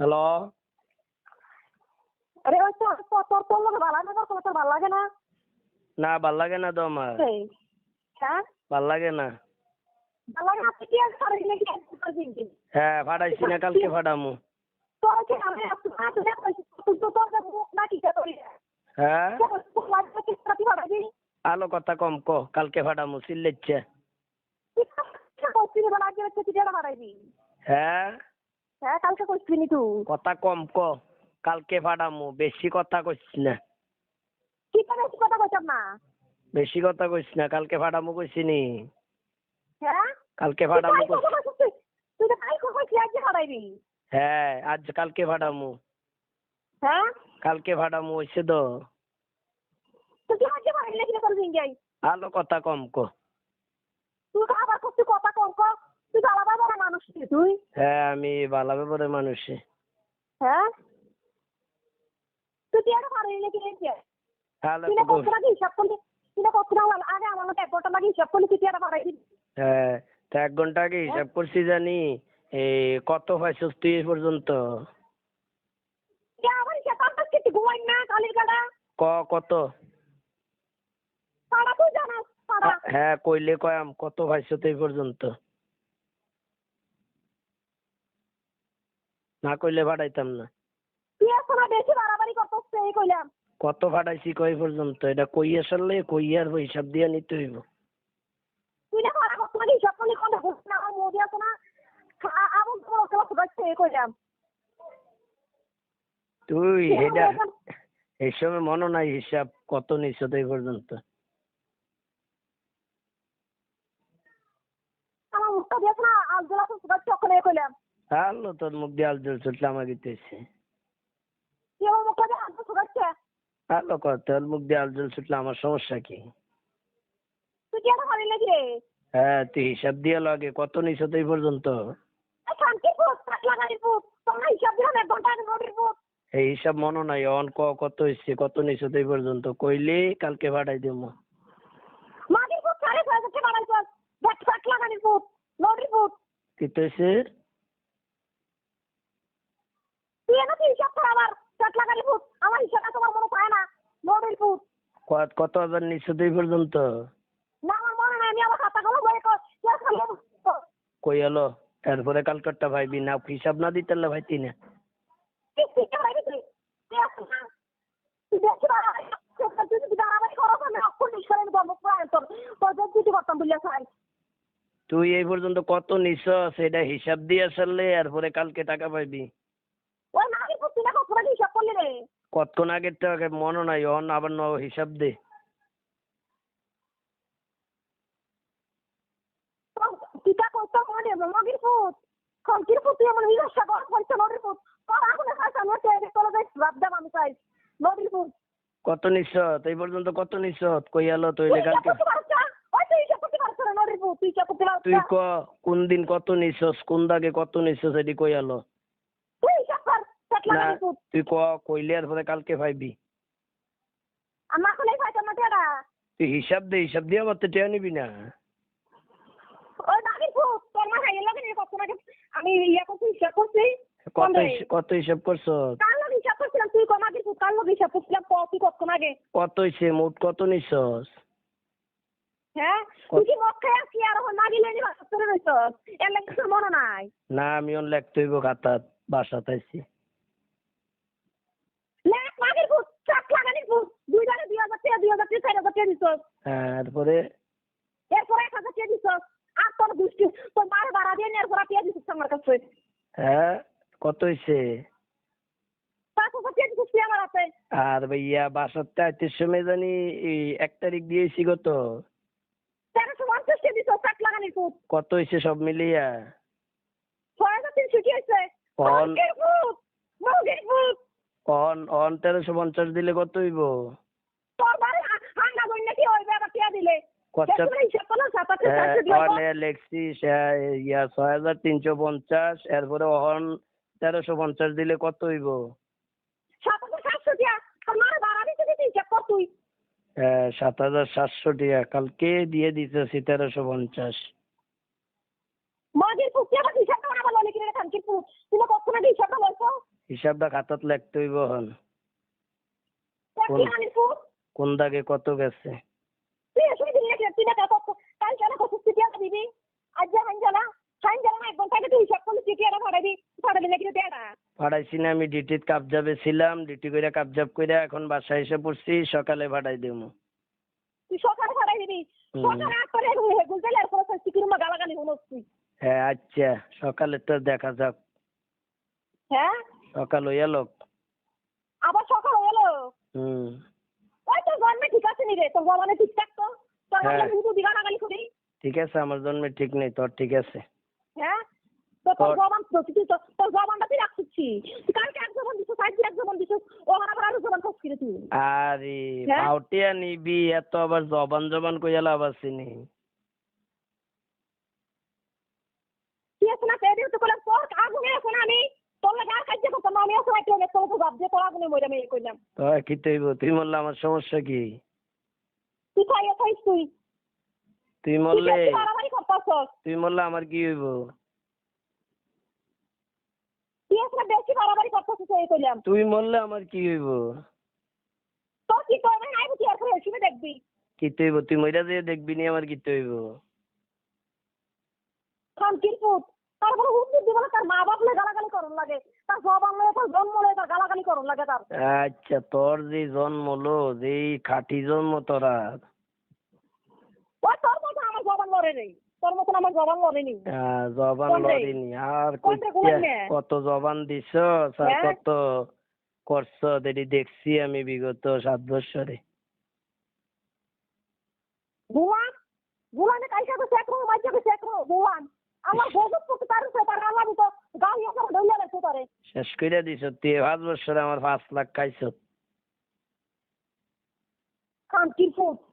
Hello? আরে ওই তোর তোর তোর লোক ভালো না? তোর তোর ভালো লাগে না? না ভালো লাগে না তো আমার। হ্যাঁ? ভালো লাগে না। ভালো লাগে আপনি কি আর করে নাকি? হ্যাঁ ফাটাইছি না কালকে ফাটামু। তোর কি আমি আপনি আপনি তুই তো তোর মুখ না কি করি হ্যাঁ? তোর লাগবে কি প্রতি ভাড়াবি আলো কথা কম ক কালকে ফাটামু লাগে ভাড়াবি হ্যাঁ? হ্যাঁ কালকে কইছিস নি তুই। কথা কম ক কালকে ফাটামু বেশি কথা কইস না। কি করে বেশি কথা কইতাম না বেশি কথা কইস না কালকে ফাটামু কইছি নি। হ্যাঁ? কালকে ফাটামু কইছি। তুই তো তাই কইছিস আজকে ভাড়াইবি হ্যাঁ আজ কালকে ফাটামু। হ্যাঁ? কালকে ফাটামু হইছে তো। তুই কি আজকে ভাড়াইলে কি করবি? যাই আলো কথা কম ক। তুই তো আবার করছিস কথা কম কর তুই বড় মানুষ রে তুই। হ্যাঁ আমি ভালো ব্যাপারে মানুষে। হ্যাঁ? তুই কি কি তাহলে তুই কত হিসাব করলি তুই আগে আমার মতো এক ঘণ্টা লাগে হিসাব করলি তুই কি হ্যাঁ তা এক ঘণ্টা আগে হিসাব করছি জানি এই কত পাইছস তুই এ পর্যন্ত? তুই আমার হিসাব করতে কি ঘুমাই না কালির গাড়া ক কত? পাড়া তুই জানাস পাড়া হ্যাঁ কইলে কয়াম কত পাইছ তুই পর্যন্ত? না কইলে ভাড়াইতাম না। তুই এখন বেশি বাড়াবাড়ি করতেছিস এই কইলাম। কত ভাড়াইছি কই পর্যন্ত? এটা কই আসলে কই আর হিসাব দিয়ে নিতে হইব। তুই না করলি কোন ঘুষ না আমার মোদি আছে না তোমার এই কইলাম। তুই এটা হিসাবে মনে নাই হিসাব কত নিছ এই পর্যন্ত। আমার মুখটা দিয়েছে না আলজোলা ফুটাচ্ছে ওখানে এই কইলাম। হ্যালো তোর মুখ জল ছুটলে আমাকে দিতেছে তুই আমার মুখটা দিয়ে কর তোর মুখ দিয়ে আল জল ছুটলে আমার সমস্যা কি তুই কি আর ভাড়াইলে কি রে হ্যাঁ তুই হিসাব দিয়ে লাগে কত নিছ তুই এই পর্যন্ত এই শান্তি ফুট কাটলা গাড়ির ফুট তোমরা হিসাব দিলাম এক ঘণ্টা আগে নোটির ফুট এই হিসাব মনে নাই অন ক কত হইছে কত নিছ তুই এই পর্যন্ত কইলে কালকে পাঠাই দিব মাটির ফুট সাড়ে ছয় হাজার টাকা বাড়াইছ দেখ নোটির ফুট কি হইছে তুই এনে তুই হিসাব কর আবার কাটলা গাড়ির ফুট আমার হিসাবটা তোমার মনে পায় না। নোটির ফুট কত কত হাজার তুই এই পর্যন্ত? না আমার মনে নাই। আমি আমার খাতা গুলো বই কই এলো? এরপরে কালকেরটা ভাইবি না। হিসাব না দিতে পারলে ভাইতি না। তুই তুই কে ভাইবি তুই তুই আসিস না তুই দেখছি তুই যদি বাড়াবাড়ি করো আমি অক্ষর নিস করে নেব মুখ প্রায় তোর তোর যদি কিছু করতাম বলিয়া চাই তুই এই পর্যন্ত কত নিছ সেটা হিসাব দিয়ে আসলে এরপরে কালকে টাকা পাইবি ওই মাটির ফুট তুই না কত টাকা হিসাব করলি রে কতক্ষণ আগের টাকা মনে নাই অন আবার ন হিসাব দে। মনে মগির খলকির গর পয়সা আগুনে টেরে ভাবদাম আমি চাই। ফুট কত নিছ এই পর্যন্ত কত নিছ কই এলো তুই তুই ক কোন দিন কত নিছস কোন দাগে কত নিছস এটি কই এলো তুই হিসাব কর পেটলা না ফুট তুই ক কইলে এরপরে কালকে পাইবি আমার না টেরা তুই হিসাব দে হিসাব দিয়ে আবার তো টেয়া নিবি না। নদীর ফুট তোর মা লাগে নি কত টাকা আমি ইয়া করছি হিসাব করছি কত কত হিসাব করছস কাল লোক হিসাব করছিলাম? তুই কোন কাল হিসাব করছিলাম? ক তুই কতক্ষণ আগে? কত হইছে মোট কত নিছস? হ্যাঁ? তুই কি মদ খাই আসি আর এখন নাগিলে নিবা তোর রইছ এর লাগে তোর মনে নাই না আমি অন লেখতে হইব খাতাত বাসাত আইছি লেখ মাগের ফুট চাপ লাগানির ফুট দুই জায়গায় দুই হাজার টাকা দুই হাজার টাকা চার হাজার টাকা দিছস হ্যাঁ এরপরে? এক হাজার টাকা দিছস আর তোর দুষ্টি তোর মারে বাড়া দিয়ে এরপর টাকা দিছস আমার কাছে। হ্যাঁ কত হইছে? আর ভাইয়া বাসাতে আইতে সময় জানি এক তারিখ দিয়েছি ফুট কত হইছে সব মিলিয়া? হয়েছে অন অন তেরোশো পঞ্চাশ দিলে কত হইব তোর বাড়ি হাঙ্গা বন্যা কি হইবে আবার টাকা দিলে কত দেখুন হিসাব করলাম সাত আটশো হ্যাঁ, চারশো দিয়ে অন লেখছি ইয়া ছয় হাজার তিনশো পঞ্চাশ এরপরে অহন তেরোশো পঞ্চাশ দিলে কত হইব? সাত হাজার সাতশো টাকা হ্যাঁ, কালকে দিয়ে দিতেছি তেরোশো পঞ্চাশ। হিসাবটা খাতাত লিখতে হইব হন কোন দাগে কত গেছে তুই এসে দিলে কি তুই না কত কাল হাঞ্জালা না একদম তুই হিসাব করলে নাকি আনা ভাড়াইছি না আমি ডিউটিত কাবজাবে ছিলাম ডিউটি করে কাবজাব করে এখন বাসায় এসে পড়ছি সকালে ভাড়াই দেবো তুই সকালে পাঠাই দিবি? হুম। সকালে আট করে হেগুল আর কোনো চিকির মা গালাগালি হলো তুই। হ্যাঁ আচ্ছা সকালে তো দেখা যাক। হ্যাঁ? সকাল হইয়া লোক। আবার সকাল হলো হুম। ওই তোর জন্মে ঠিক আছে নি রে তোর জমানে ঠিক থাকতো তোর হ্যাঁ। জন্মে শুধু গালাগালি করি ঠিক আছে আমার জন্মে ঠিক নেই তোর ঠিক আছে। হ্যাঁ? তো তোর তোর- জবান তো তুই তো- তোর জবানটা তুই রাখছিস কালকে এক জবান দিছিস আজকে এক জবান দিছিস ও আবার আরও জবান খোঁজ কিরে তুই আরে হ্যাঁ? পাউটিয়া নিবি এত আবার জবান জবান কইয়া লাভ আছে নি। তুই এখন না পেয়ে তো করলাম তোর আগুনে এখন আমি তোর লাগে আর কাজ করতাম না, আমি একটা তোর তোর আগুনে মরে করলাম তো কি তুই আমার সমস্যা কি? তুই খাইয়া খাইস তুই। তুই মরলে তুই মরলে আমার কি হইব? তুই মরলে আমার কি হইব? তোর কি করবে? নাই তুই এসে দেখবি। মইরা নি আমার কি তৈব খানকির পুত তারপরে হুকুম দিব তার মা বাপ লে গালাগালি করন লাগে। তার তার জন্ম লয়ে তার গালাগালি করন লাগে তার। আচ্ছা তোর যে জন্ম লো যে খাঁটি জন্ম তোর মতো আমার লড়ে নেই। তোর মতন আমার জবান জবান কোন? আর কোন কোন? কত জবান দিছ? আর হ্যাঁ? কত করছ? এটি দেখছি আমি বিগত সাত বছরে। গুলাম কাইসা তো শেখ রো মাইজা তো শেখ রো গুলাম আমার গজব করতে পারছে তার আল্লাহ তো পারে শেষ করে দিছ তুই? পাঁচ বছরে আমার পাঁচ লাখ খাইছ। খানকির পুত।